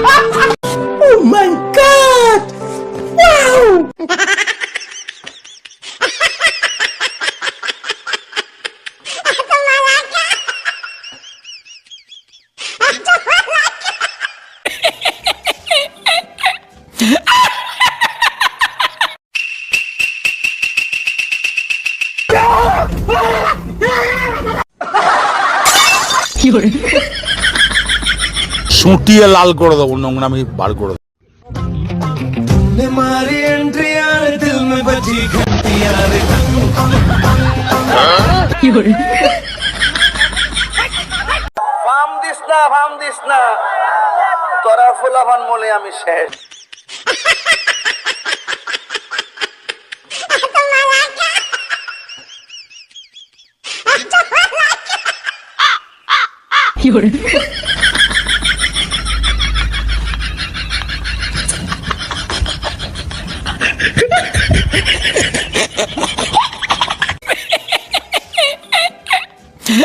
Oh my god! Wow! সুটিয়ে লাল করে দেবো নোংরামি বার করে দেবো। ফার্ম দিস না ফার্ম দিস না। তোরা ফুলাফান মলে আমি শেষ।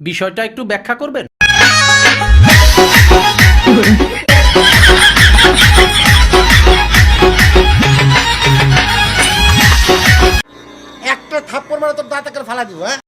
বিষয়টা একটু ব্যাখ্যা করবেন? একটা থাপ্পড় মারা তোর দাঁত করে ফালা দিব হ্যাঁ?